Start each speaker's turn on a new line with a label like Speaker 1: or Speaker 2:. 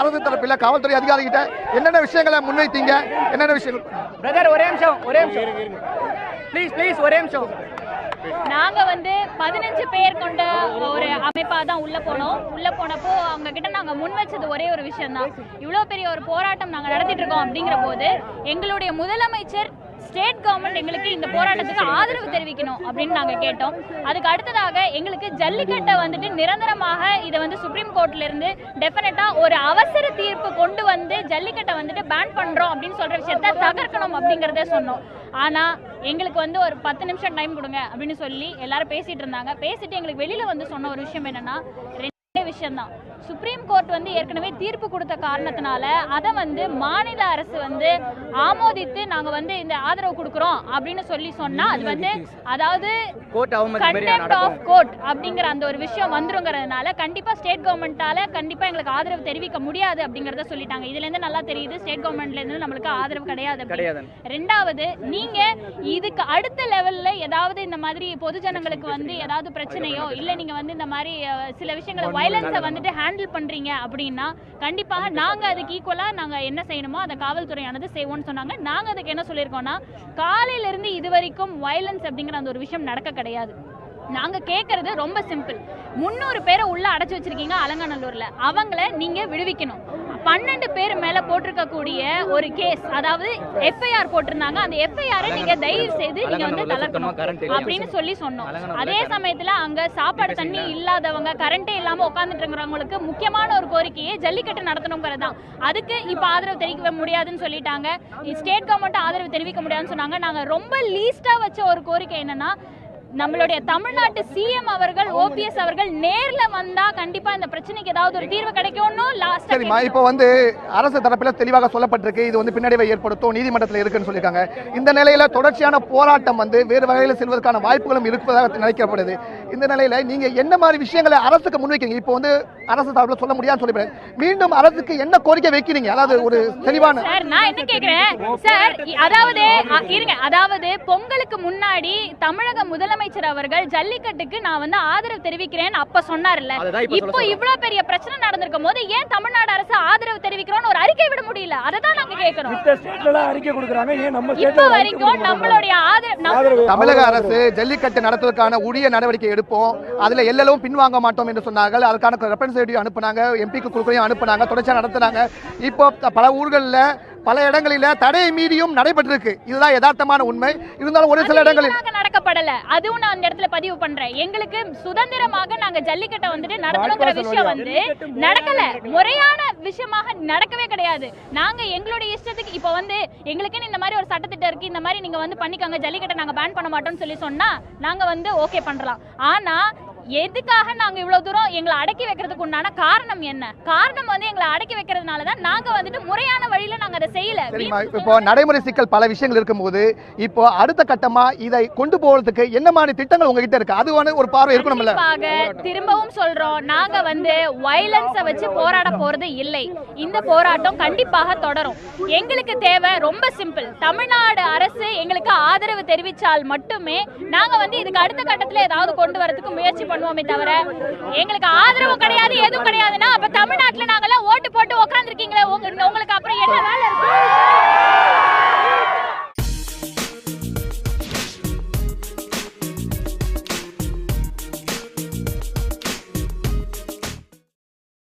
Speaker 1: அரசு தரப்பில் காவல்துறை அதிகாரிகிட்ட என்னென்ன விஷயங்களை முன்வைத்தீங்க? என்னென்ன விஷயங்கள்?
Speaker 2: பிரதர் ஒரே நிமிஷம் ஒரே நிமிஷம். ப்ளீஸ் ப்ளீஸ் ஒரே நிமிஷம்.
Speaker 3: நாங்க வந்து பதினஞ்சு பேர் கொண்ட ஒரு அமைப்பா தான் உள்ள போனோம். உள்ள போனப்போ அவங்க கிட்ட நாங்க முன் வச்சது ஒரே ஒரு விஷயம் தான் இவ்வளவு பெரிய ஒரு போராட்டம் நாங்க நடத்திட்டு இருக்கோம் அப்படிங்கிற போது எங்களுடைய முதலமைச்சர் ஸ்டேட் கவர்மெண்ட் எங்களுக்கு இந்த போராட்டத்துக்கு ஆதரவு தெரிவிக்கணும் அப்படின்னு நாங்கள் கேட்டோம். அதுக்கு அடுத்ததாக எங்களுக்கு ஜல்லிக்கட்டை வந்துட்டு நிரந்தரமாக இதை வந்து சுப்ரீம் கோர்ட்லேருந்து இருந்து ஒரு அவசர தீர்ப்பு கொண்டு வந்து ஜல்லிக்கட்டை வந்துட்டு பேன் பண்ணுறோம் அப்படின்னு சொல்கிற விஷயத்த தகர்க்கணும் அப்படிங்கிறத சொன்னோம். ஆனால் எங்களுக்கு வந்து ஒரு பத்து நிமிஷம் டைம் கொடுங்க அப்படின்னு சொல்லி எல்லாரும் பேசிட்டு இருந்தாங்க. பேசிட்டு எங்களுக்கு வெளியில் வந்து சொன்ன ஒரு விஷயம் என்னென்னா விஷயம்தான். சுப்ரீம் கோர்ட் வந்து ஏற்கனவே தீர்ப்பு கொடுத்த காரணத்தினால அதை வந்து மாநில அரசு வந்து ஆமோதித்து நாங்க வந்து இந்த ஆதரவு கொடுக்குறோம் அப்படின்னு சொல்லி சொன்னா அது வந்து அதாவது கண்டெம்ட் ஆஃப் கோர்ட் அப்படிங்கிற அந்த ஒரு விஷயம் வந்துருங்கிறதுனால கண்டிப்பா ஸ்டேட் கவர்மெண்டால கண்டிப்பா எங்களுக்கு ஆதரவு தெரிவிக்க முடியாது அப்படிங்கறத சொல்லிட்டாங்க. இதுல இருந்து நல்லா தெரியுது ஸ்டேட் கவர்மெண்ட்ல இருந்து நம்மளுக்கு ஆதரவு கிடையாது ரெண்டாவது நீங்க இதுக்கு அடுத்த லெவல்ல ஏதாவது இந்த மாதிரி பொதுஜனங்களுக்கு வந்து ஏதாவது பிரச்சனையோ இல்ல நீங்க வந்து இந்த மாதிரி சில விஷயங்களை வயலன்ஸை வந்துட்டு ஹேண்டில் பண்றீங்க அப்படின்னா கண்டிப்பாக நாங்க அதுக்கு ஈக்குவலா நாங்க என்ன செய்யணுமோ அதை காவல்துறையானது செய்வோம்னு சொன்னாங்க. நாங்க அதுக்கு என்ன சொல்லியிருக்கோம்னா காலையில இருந்து இது வரைக்கும் வயலன்ஸ் அப்படிங்கிற அந்த ஒரு விஷயம் நடக்க கிடையாது. நாங்க கேட்கறது ரொம்ப சிம்பிள் முந்நூறு பேரை உள்ள அடைச்சு வச்சிருக்கீங்க அலங்காநல்லூர்ல. அவங்கள நீங்க விடுவிக்கணும். பன்னெண்டு பேர் மேல போட்டிருக்கக்கூடிய ஒரு கேஸ் அதாவது எஃப்ஐஆர் போட்டிருந்தாங்க. அந்த எஃப்ஐஆரை நீங்க தயவு செய்து நீங்க வந்து தளர்த்தணும்
Speaker 2: இல்லையா?
Speaker 3: அப்படின்னு சொல்லி சொன்னோம். அதே சமயத்துல அங்க சாப்பாடு தண்ணி இல்லாதவங்க கரண்டே இல்லாம உட்காந்துட்டு இருக்கிறவங்களுக்கு முக்கியமான ஒரு கோரிக்கையே ஜல்லிக்கட்டு நடத்தணுங்கிறது தான். அதுக்கு இப்ப ஆதரவு தெரிவிக்க முடியாதுன்னு சொல்லிட்டாங்க. ஸ்டேட் கவர்மெண்ட் ஆதரவு தெரிவிக்க முடியாதுன்னு சொன்னாங்க. நாங்க ரொம்ப லீஸ்டா வச்ச ஒரு கோரிக்கை என்னன்னா நம்மளுடைய தமிழ்நாட்டு சிஎம் அவர்கள் ஓபிஎஸ் அவர்கள் நேர்ல வந்தா கண்டிப்பா இந்த பிரச்சனைக்கு ஏதாவது ஒரு தீர்வு கிடைக்கும்னு லாஸ்டா
Speaker 1: சரிம்மா இப்போ வந்து அரசு தரப்பில் தெளிவாக சொல்லப்பட்டிருக்கு. இது வந்து பின்னடைவை ஏற்படுத்தும் நீதிமன்றத்தில் இருக்குன்னு சொல்லியிருக்காங்க. இந்த நிலையில தொடர்ச்சியான போராட்டம் வந்து வேறு வகையில் செல்வதற்கான வாய்ப்புகளும் இருப்பதாக நினைக்கப்படுது. இந்த நிலையில நீங்க என்ன மாதிரி விஷயங்களை அரசுக்கு முன்வைக்கிறீங்க? இப்போ வந்து அரசு தரப்பில் சொல்ல முடியாதுன்னு சொல்லி மீண்டும் அரசுக்கு என்ன கோரிக்கை வைக்கிறீங்க? அதாவது ஒரு தெளிவான
Speaker 3: சார் நான் என்ன கேக்குறேன்? சார் அதாவது இருங்க. அதாவது பொங்கலுக்கு முன்னாடி தமிழக முதலமைச்சர் அவர்கள் ஜல்லிக்கட்டுக்கு நான் வந்து ஆதரவு தெரிவிக்கிறேன் அப்ப சொன்னார்ல.
Speaker 2: இப்ப.
Speaker 3: இவ்வளவு பெரிய பிரச்சனை நடந்திருக்கும் போது ஏன் தமிழ்நாடு அரசு ஆதரவு தெரிவிக்கிறோம்னு ஒரு அறிக்கை விட முடியல? அதை தான் நாங்க
Speaker 4: நம்ம
Speaker 3: இப்ப வரைக்கும் நம்மளுடைய ஆதரவு
Speaker 1: தமிழக அரசு ஜல்லிக்கட்டு நடத்துவதற்கான உரிய நடவடிக்கை எடுப்போம். அதுல எல்லளவும் பின்வாங்க மாட்டோம் என்று சொன்னார்கள். அதுக்கான ரெப்ரசன்டேட்டிவ் அனுப்புனாங்க எம்பிக்கு குழுக்களையும் அனுப்புனாங்க தொடர்ச்சியாக நடத்துனாங்க. இப்போ பல ஊர்களில் பல இடங்களில் தடை மீறியும் நடைபெற்றிருக்கு. இதுதான் யதார்த்தமான உண்மை. இருந்தாலும் ஒரு சில இடங்களில்
Speaker 3: ஈவனாக நடக்கப்படல அதுவும் நான் அந்த இடத்துல பதிவு பண்றேன். எங்களுக்கு சுதந்திரமாக நாங்க ஜல்லிக்கட்டை வந்துட்டு நடத்தணுங்கிற விஷயம் வந்து நடக்கல. முறையான விஷயமாக நடக்கவே கிடையாது. நாங்க எங்களுடைய இஷ்டத்துக்கு இப்போ வந்து எங்களுக்குன்னு இந்த மாதிரி ஒரு சட்டத்திட்டம் இருக்கு. இந்த மாதிரி நீங்க வந்து பண்ணிக்கோங்க. ஜல்லிக்கட்டை நாங்க பேன் பண்ண மாட்டோம்னு சொல்லி சொன்னா நாங்க வந்து ஓகே பண்றலாம். ஆனா எதுக்காக நாங்க இவ்வளவு தூரம் எங்களை அடக்கி வைக்கிறதுக்கு உண்டான காரணம் என்ன? காரணம் வந்து எங்களை அடக்கி வைக்கிறதுனால தான் நாங்க வந்துட்டு முறையான வழியில நாங்க அதை செய்யல.
Speaker 1: இப்போ நடைமுறை சிக்கல் பல விஷயங்கள் இருக்கும்போது இப்போ அடுத்த கட்டமா இதை கொண்டு போறதுக்கு என்ன மாதிரி திட்டங்கள் உங்ககிட்ட இருக்கு? அது வந்து ஒரு பார்வை இருக்கணும்ல.
Speaker 3: திரும்பவும் சொல்றோம் நாங்க வந்து வயலன்ஸை வச்சு போராட போறது இல்லை. இந்த போராட்டம் கண்டிப்பாக தொடரும். எங்களுக்கு தேவை ரொம்ப சிம்பிள் தமிழ்நாடு அரசு எங்களுக்கு ஆதரவு தெரிவித்தால் மட்டுமே நாங்க வந்து இதுக்கு அடுத்த கட்டத்துல ஏதாவது கொண்டு வரதுக்கு முயற்சி பண்ணுவோமே தவிர எங்களுக்கு ஆதரவு கிடையாது எதுவும் கிடையாதுன்னா அப்ப தமிழ்நாட்டுல நாங்கெல்லாம் ஓட்டு போட்டு உட்காந்துருக்கீங்களே உங்களுக்கு அப்புறம் என்ன வேலை இருக்கு?